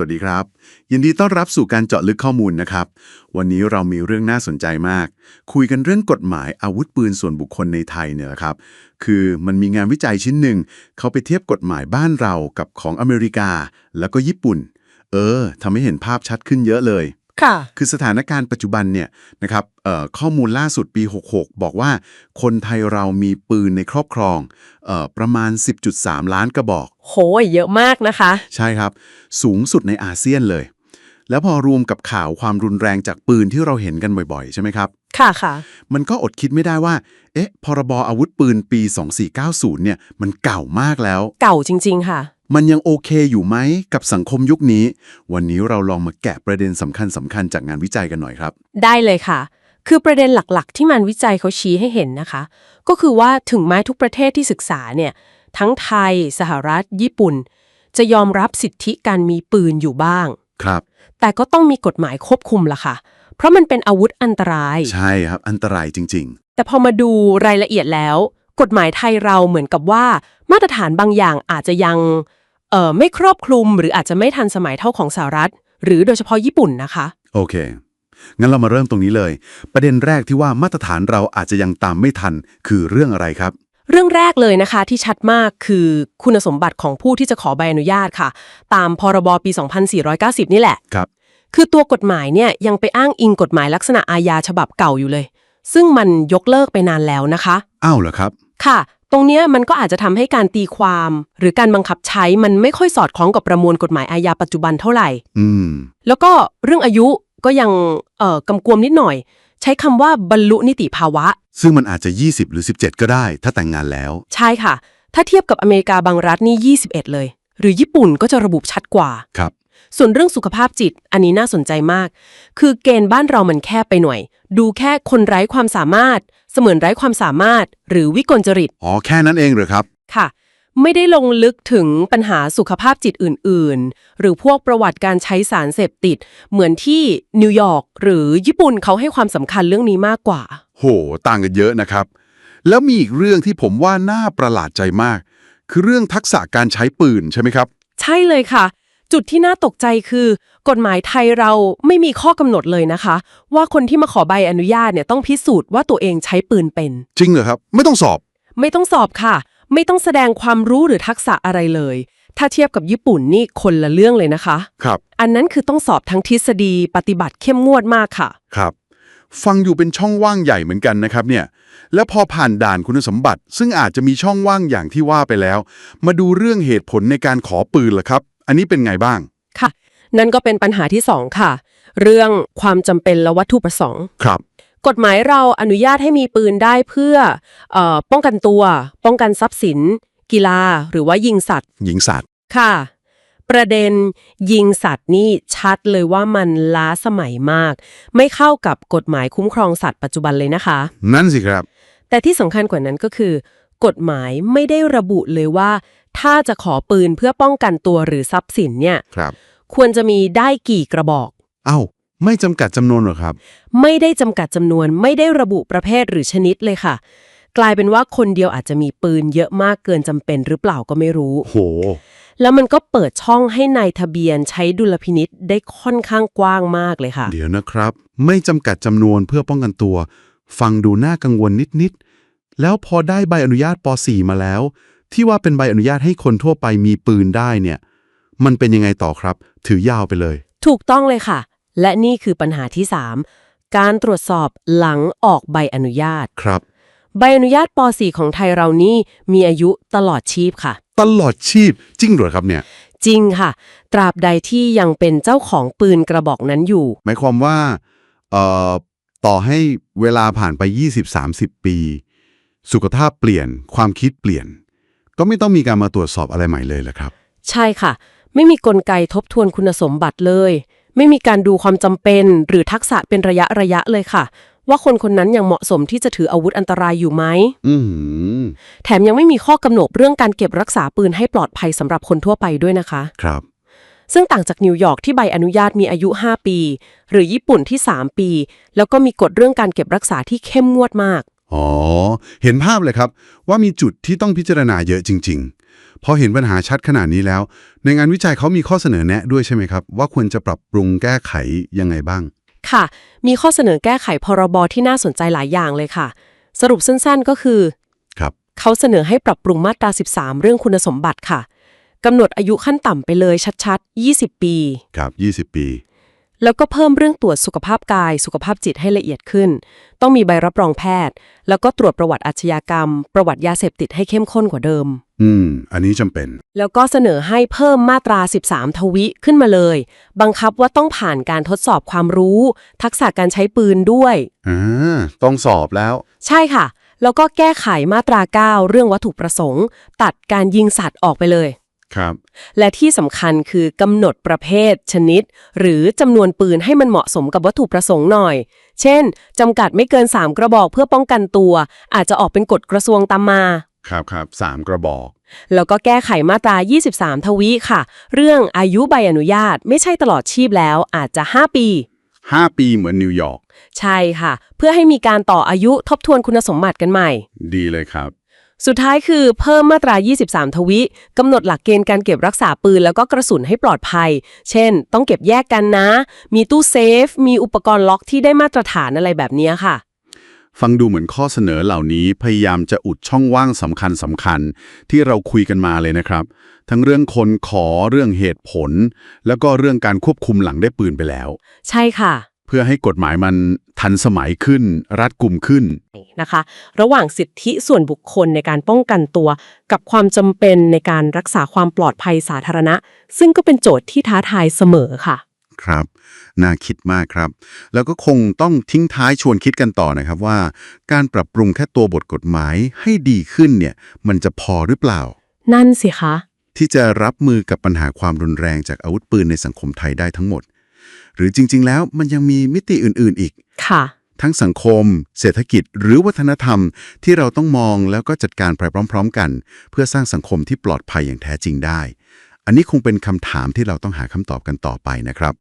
วัสดีครับ ยินดีต้อนรับสู่การเจาะลึกข้อมูลนะครับ วันนี้เรามีเรื่องน่าสนใจมาก คุยกันเรื่องกฎหมายอาวุธปืนส่วนบุคคลในไทยเนี่ยแหละครับ คือมันมีงานวิจัยชิ้นหนึ่ง เขาไปเทียบกฎหมายบ้านเรากับของอเมริกา แล้วก็ญี่ปุ่น เออทำให้เห็นภาพชัดขึ้นเยอะเลย ค่ะ คือสถานการณ์ปัจจุบันเนี่ยนะครับเอ่อข้อมูลล่าสุดปี 66 บอกว่า คนไทยเรามีปืนในครอบครองเอ่อประมาณ 10.3 ล้านกระบอก โหยเยอะมากนะคะ ใช่ครับ สูงสุดในอาเซียนเลย แล้วพอรวมกับข่าวความรุนแรงจากปืนที่เราเห็นกันบ่อยๆ ใช่ไหมครับ ค่ะค่ะ มันก็อดคิดไม่ได้ว่า เอ๊ะ พรบอาวุธปืนปี 2490 เนี่ย มันเก่ามากแล้ว เก่าจริง ๆ ค่ะ มันยังโอเคอยู่ไหมกับสังคมยุคนี้ วันนี้เราลองมาแกะประเด็นสำคัญสำคัญๆจากงานวิจัยกันหน่อยครับ ได้เลยค่ะ คือประเด็นหลักๆ ที่มันวิจัยเขาชี้ให้เห็นนะคะ ก็คือว่าถึงแม้ทุกประเทศที่ศึกษาเนี่ย ทั้งไทย สหรัฐ ญี่ปุ่น จะยอมรับสิทธิการมีปืนอยู่บ้าง ครับ แต่ก็ต้องมีกฎหมายควบคุมล่ะค่ะ เพราะมันเป็นอาวุธอันตราย ใช่ครับ อันตรายจริงแต่พอมาดูรายละเอียดแล้ว กฎหมายไทยเราเหมือนกับว่า มาตรฐานบางอย่างอาจจะยัง เอ่อไม่ครอบคลุมหรืออาจจะไม่ทันสมัยเท่าของสหรัฐ หรือโดยเฉพาะญี่ปุ่นนะคะๆโอเค งั้นเรามาเริ่มตรงนี้เลย ประเด็นแรกที่ว่ามาตรฐานเราอาจจะยังตามไม่ทัน คือเรื่องอะไรครับ เรื่องแรกเลยนะคะที่ชัดมากคือคุณสมบัติของผู้ที่จะขอใบอนุญาตค่ะ ตามพรบปี 2490 นี่แหละ ครับ คือตัวกฎหมายเนี่ยยังไปอ้างอิงกฎหมายลักษณะอาญาฉบับเก่าอยู่เลย ซึ่งมันยกเลิกไปนานแล้วนะคะ อ้าวเหรอครับ ค่ะ ตรงเนี้ยมันก็อาจจะทำให้การตีความ หรือการบังคับใช้มันไม่ค่อยสอดคล้องกับประมวลกฎหมายอาญาปัจจุบันเท่าไหร่ อืม แล้วก็เรื่องอายุก็ยังเอ่อกำกวมนิดหน่อย ใช้คำว่าบรรลุนิติภาวะ ซึ่งมันอาจจะ 20 หรือ 17 ก็ได้ ถ้าแต่งงานแล้ว ใช่ค่ะ ถ้าเทียบกับอเมริกาบางรัฐนี่ 21 เลย หรือญี่ปุ่นก็จะระบุชัดกว่า ครับ ส่วนเรื่องสุขภาพจิตอันนี้น่าสนใจมาก คือเกณฑ์บ้านเรามันแคบไปหน่อย ดูแค่คนไร้ความสามารถ เสมือนไร้ความสามารถ หรือวิกลจริตอ๋อแค่นั้นเองเหรอครับ ค่ะ ไม่ได้ลงลึกถึงปัญหาสุขภาพจิตอื่น ๆ หรือพวกประวัติการใช้สารเสพติด เหมือนที่นิวยอร์กหรือญี่ปุ่นเขาให้ความสำคัญเรื่องนี้มากกว่า โห ต่างกันเยอะนะครับ แล้วมีอีกเรื่องที่ผมว่าน่าประหลาดใจมาก คือเรื่องทักษะการใช้ปืนใช่ไหมครับ ใช่เลยค่ะ จุดที่น่าตกใจคือ กฎหมายไทยเราไม่มีข้อกำหนดเลยนะคะ ว่าคนที่มาขอใบอนุญาตเนี่ยต้องพิสูจน์ว่าตัวเองใช้ปืนเป็น จริงเหรอครับ ไม่ต้องสอบ ไม่ต้องสอบค่ะ ไม่ต้องแสดงความรู้หรือทักษะอะไรเลย ถ้าเทียบกับญี่ปุ่นนี่คนละเรื่องเลยนะคะ ครับ อันนั้นคือต้องสอบทั้งทฤษฎีปฏิบัติเข้มงวดมากค่ะ ครับ ฟังอยู่เป็นช่องว่างใหญ่เหมือนกันนะครับเนี่ย แล้วพอผ่านด่านคุณสมบัติ ซึ่งอาจจะมีช่องว่างอย่างที่ว่าไปแล้ว มาดูเรื่องเหตุผลในการขอปืนล่ะครับ อันนี้เป็นไงบ้าง ค่ะ นั่นก็เป็นปัญหาที่สองค่ะ เรื่องความจำเป็นและวัตถุประสงค์ ครับ กฎหมายเราอนุญาตให้มีปืนได้เพื่อเออป้องกันตัว ป้องกันทรัพย์สิน กีฬา หรือว่ายิงสัตว์ หญิงสัตว์ค่ะ ประเด็นยิงสัตว์นี่ชัดเลยว่ามันล้าสมัยมาก ไม่เข้ากับกฎหมายคุ้มครองสัตว์ปัจจุบันเลยนะคะ นั่นสิครับ แต่ที่สำคัญกว่านั้นก็คือ กฎหมายไม่ได้ระบุเลยว่า ถ้าจะขอปืนเพื่อป้องกันตัวหรือทรัพย์สินเนี่ยครับ ควรจะมีได้กี่กระบอก เอ้า ไม่จำกัดจำนวนเหรอครับ ไม่ได้จำกัดจำนวนไม่ได้ระบุประเภทหรือชนิดเลยค่ะ กลายเป็นว่าคนเดียวอาจจะมีปืนเยอะมากเกินจำเป็นหรือเปล่าก็ไม่รู้ โห แล้วมันก็เปิดช่องให้นายทะเบียนใช้ดุลพินิษได้ค่อนข้างกว้างมากเลยค่ะ เดี๋ยวนะครับ ไม่จำกัดจำนวนเพื่อป้องกันตัว ฟังดูน่ากังวลนิด ๆ แล้วพอได้ใบอนุญาตป .4 มาแล้ว ที่ว่าเป็นใบอนุญาตให้คนทั่วไปมีปืนได้เนี่ย มันเป็นยังไงต่อครับ ถือยาวไปเลย ถูกต้องเลยค่ะ และนี่คือปัญหาที่ 3 การตรวจสอบหลังออกใบอนุญาต ครับ ใบอนุญาตป .4 ของไทยเรานี่มีอายุตลอดชีพค่ะ ตลอดชีพจริงเหรอครับเนี่ย จริงค่ะ ตราบใดที่ยังเป็นเจ้าของปืนกระบอกนั้นอยู่ หมายความว่าเอ่อต่อให้เวลาผ่านไป 20-30 ปี สุขภาพเปลี่ยนความคิดเปลี่ยน ก็ไม่ต้องมีการมาตรวจสอบอะไรใหม่เลยเหรอครับ ใช่ค่ะ ไม่มีกลไกทบทวนคุณสมบัติเลย ไม่มีการดูความจำเป็น หรือทักษะเป็นระยะระยะเลยค่ะ ว่าคนคนนั้นยังเหมาะสมที่จะถืออาวุธอันตรายอยู่ไหมอือหือแถมยังไม่มีข้อกำหนดเรื่องการเก็บรักษาปืนให้ปลอดภัยสำหรับคนทั่วไปด้วยนะคะ ครับ ซึ่งต่างจากนิวยอร์กที่ใบอนุญาตมีอายุ 5 ปี หรือญี่ปุ่นที่ 3 ปี แล้วก็มีกฎเรื่องการเก็บรักษาที่เข้มงวดมาก อ๋อ เห็นภาพเลยครับว่ามีจุดที่ต้องพิจารณาเยอะจริงพอเห็นปัญหาชัดขนาดนี้แล้ว ในงานวิจัยเขามีข้อเสนอแนะด้วยใช่ไหมครับ ว่าควรจะปรับปรุงแก้ไขยังไงบ้าง ค่ะ มีข้อเสนอแก้ไขพรบที่น่าสนใจหลายอย่างเลยค่ะ สรุปสั้นๆก็คือครับเขาเสนอให้ปรับปรุงมาตรา 13 เรื่องคุณสมบัติค่ะกำหนดอายุขั้นต่ำไปเลยชัดๆ 20 ปี ครับ 20 ปี แล้วก็เพิ่มเรื่องตรวจสุขภาพกาย สุขภาพจิตให้ละเอียดขึ้น ต้องมีใบรับรองแพทย์ แล้วก็ตรวจประวัติอาชญากรรม ประวัติยาเสพติดให้เข้มข้นกว่าเดิม อืม อันนี้จำเป็น แล้วก็เสนอให้เพิ่มมาตรา 13 ทวิขึ้นมาเลย บังคับว่าต้องผ่านการทดสอบความรู้ ทักษะการใช้ปืนด้วย อ่า ต้องสอบแล้ว ใช่ค่ะ แล้วก็แก้ไขมาตรา 9 เรื่องวัตถุประสงค์ ตัดการยิงสัตว์ออกไปเลย ครับ และที่สำคัญคือกำหนดประเภท ชนิด หรือจำนวนปืนให้มันเหมาะสมกับวัตถุประสงค์หน่อย เช่นจำกัดไม่เกิน 3 กระบอกเพื่อป้องกันตัว อาจจะออกเป็นกฎกระทรวงตามมา ครับครับสามกระบอก แล้วก็แก้ไขมาตรา 23 ทวีค่ะ เรื่องอายุใบอนุญาตไม่ใช่ตลอดชีพแล้ว อาจจะ 5 ปี 5 ปีเหมือนนิวยอร์ก ใช่ค่ะ เพื่อให้มีการต่ออายุทบทวนคุณสมบัติกันใหม่ ดีเลยครับ สุดท้ายคือเพิ่มมาตรา 23 ทวิกำหนดหลักเกณฑ์การเก็บรักษาปืนแล้วก็กระสุนให้ปลอดภัย เช่น ต้องเก็บแยกกันนะ มีตู้เซฟ มีอุปกรณ์ล็อกที่ได้มาตรฐานอะไรแบบเนี้ยค่ะ ฟังดูเหมือนข้อเสนอเหล่านี้พยายามจะอุดช่องว่างสำคัญสำคัญๆที่เราคุยกันมาเลยนะครับ ทั้งเรื่องคนขอเรื่องเหตุผล แล้วก็เรื่องการควบคุมหลังได้ปืนไปแล้ว ใช่ค่ะ เพื่อให้กฎหมายมันทันสมัยขึ้น รัดกุมขึ้นนะคะ ระหว่างสิทธิส่วนบุคคลในการป้องกันตัว กับความจำเป็นในการรักษาความปลอดภัยสาธารณะ ซึ่งก็เป็นโจทย์ที่ท้าทายเสมอค่ะ ครับ น่าคิดมากครับ แล้วก็คงต้องทิ้งท้ายชวนคิดกันต่อนะครับว่า การปรับปรุงแค่ตัวบทกฎหมายให้ดีขึ้นเนี่ย มันจะพอหรือเปล่า นั่นสิคะ ที่จะรับมือกับปัญหาความรุนแรงจากอาวุธปืนในสังคมไทยได้ทั้งหมด หรือจริง ๆ แล้วมันยังมีมิติอื่นๆอีก ค่ะ ทั้งสังคม เศรษฐกิจ หรือวัฒนธรรมที่เราต้องมองแล้วก็จัดการไปพร้อม ๆ กัน เพื่อสร้างสังคมที่ปลอดภัยอย่างแท้จริงได้ อันนี้คงเป็นคำถามที่เราต้องหาคำตอบกันต่อไปนะครับ